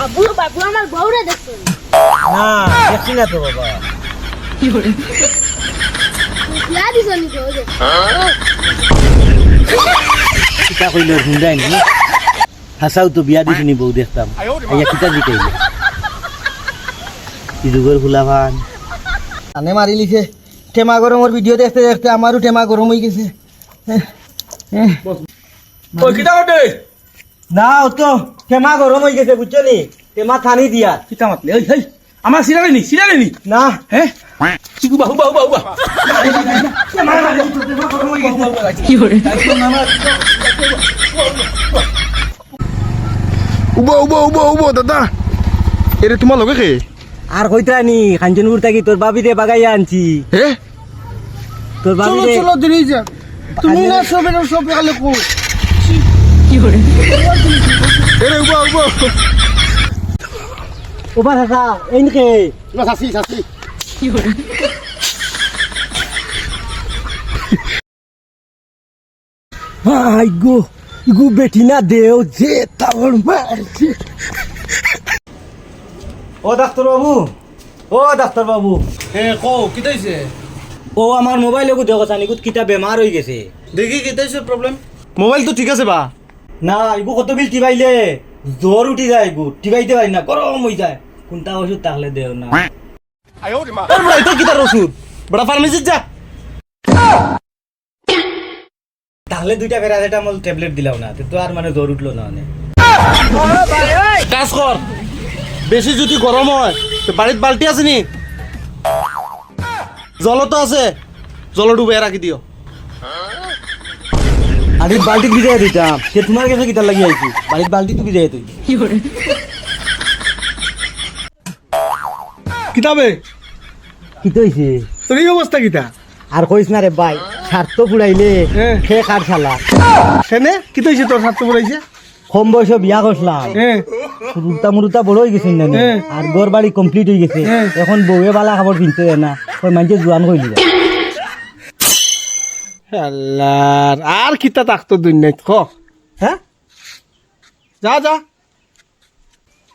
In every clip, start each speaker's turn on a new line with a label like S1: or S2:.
S1: বাবু বাবু আমার বউরে দেখছ
S2: না দেখছি না তো বাবা। কিতা কইলে নি? হাসাও তো বিয়া বউ দেখতাম। আইয়া কিতা জিকাইলে কি যুগর ফুলা ভান?
S3: আনে মারি টেমা গরমের ভিডিও দেখতে দেখতে আমারও টেমা গরম হয়ে গেছে।
S4: কিতা?
S3: না ও তো টেমা গরম হয়ে গেছে বুঝছ নি? টেমা থানি দিয়া।
S4: কিতা মাতলে ওই হেই আমার সিরা নি। সিরা নি
S3: না
S4: হ্যাঁ চিকু বাহু বাহু বাহু বাহু
S5: উব উব উব উব দাদা। এরে তোমার লগে খে
S3: আর কইতা নি খাঞ্চনপুর থাকি তোর বাবি রে বাগাই আনছি।
S5: হে?
S3: তোর বাবি রে
S5: দেরি যা। তুমি না সব খালে কো
S3: গু বেটি না দেও যে মারছে ও ডাক্তার বাবু ও ডাক্তার বাবু
S4: কো
S3: ও আমার দেখো কিতা বেমার হয়ে গেছে
S4: দেখি হইছে প্রবলেম
S5: মোবাইল তো ঠিক আছে বা
S3: না ইগু কত বিল টিবাইলে? জ্বর উঠি যায় ইগু টিবাইতে পারি না, গরম হয়ে যায়। কোনটা ওষুধ তাহলে দেও না।
S5: তো কিতার ওষুধ? বড় যা।
S3: তাহলে দুইটা প্যারাসিটামল ট্যাবলেট দিলাও না, তো আর মানে জ্বর উঠল না মানে
S5: কাজ কর। বেশি যদি গরম হয়, তো বালতি আছে নি? জল তো আছে। জল ডুবে রাখি দিও।
S3: আরে বালতি ভিজাই দিতাম। সে তোমার কাছে কিতা লাগি আইছি। বাড়ির বালতি তো ভিজাই তুই
S5: কিতাবে?
S3: কি তো হইছে?
S5: তোর এই অবস্থা কিতা?
S3: আর কইস না রে ভাই স্বার্থ পুরাইলে
S5: হ্যাঁ।
S3: খে কার শালা।
S5: সেনে? কি হইছে তোর স্বার্থ বলাইছে
S3: কম বয়সে বিয়া করলাম
S5: হ্যাঁ
S3: রুতা মুরুতা বড় হয়ে গেছে না। আর ঘর বাড়ি কমপ্লিট হয়ে গেছে। এখন বউয়ে বালা খাবার কিনতে দেয় না। ওই মানুষের জোয়ান কইলি
S5: আল্লাহ আর কিতা তাকতো দুনিয়াত ক?
S3: হ্যাঁ?
S5: যা যা।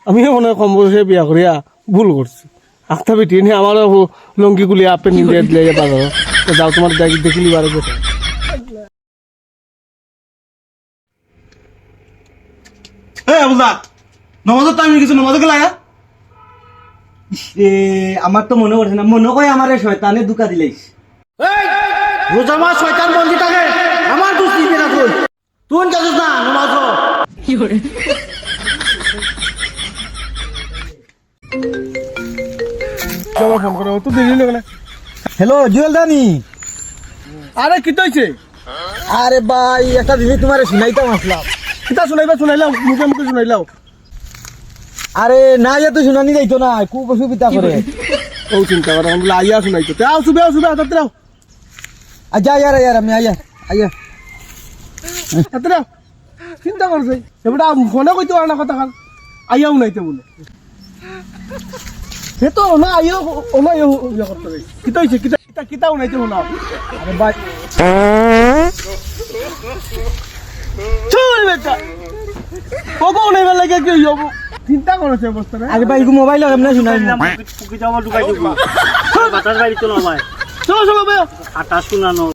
S5: আমিও মনে হয় কম বয়সে বিয়া করিয়া ভুল করছি। আখতা বেটি এনে আমারও লঙ্গি গুলি আপে নিয়ে দিলে বাজার যাও তোমার দেখি দেখিলি বারো কথা হ্যাঁ নমাজের
S3: এ, আমার তো মনে করছে না। মনে কয় আমার শয়তানে দুকা দিলেইস
S5: রোজা মাস শয়তান বন্দি থাকে আমার দুষ্টি কেনা কই তুই। যাচ্ছিস না নমাজ জমা ফোন করে তো দেরি লাগে না
S3: হ্যালো জুয়েল দানি।
S5: আরে কি হইছে?
S3: আরে ভাই একটা জিনিস তোমার শুনাইতাম আসলাম।
S5: কিতা শুনাইবা শুনাইলাও মুখে মুখে শুনাইলাও
S3: আরে না ইয়া তো শুনানি যাইতো না খুব অসুবিধা করে।
S5: ও চিন্তা করে আইয়া শুনাইছো তে আও সুবে আও সুবে হাতে দাও
S3: আচ্ছা ইয়ার ইয়ার আমি আইয়া আইয়া
S5: হাতে দাও চিন্তা করছে এবারে ফোনে কইতে পারে না কথা খাল আইয়াও নাইতে বলে। সে তো না আইও ওনা ইয়ে ইয়ে করতে যাই কিতা হইছে কিতা কিতা কিতাও নাইতে শোনাও
S3: আরে ভাই
S5: চল বেটা কবো নাইবার লাগে কি হইব চিন্তা করেছে অবস্থা রে
S3: আরে ভাই মোবাইল এমনি শুনাই না
S2: যাওয়া ঢুকাই দিব বাতাস বাড়ি
S5: চলো ভাই
S2: আটা শুনানো।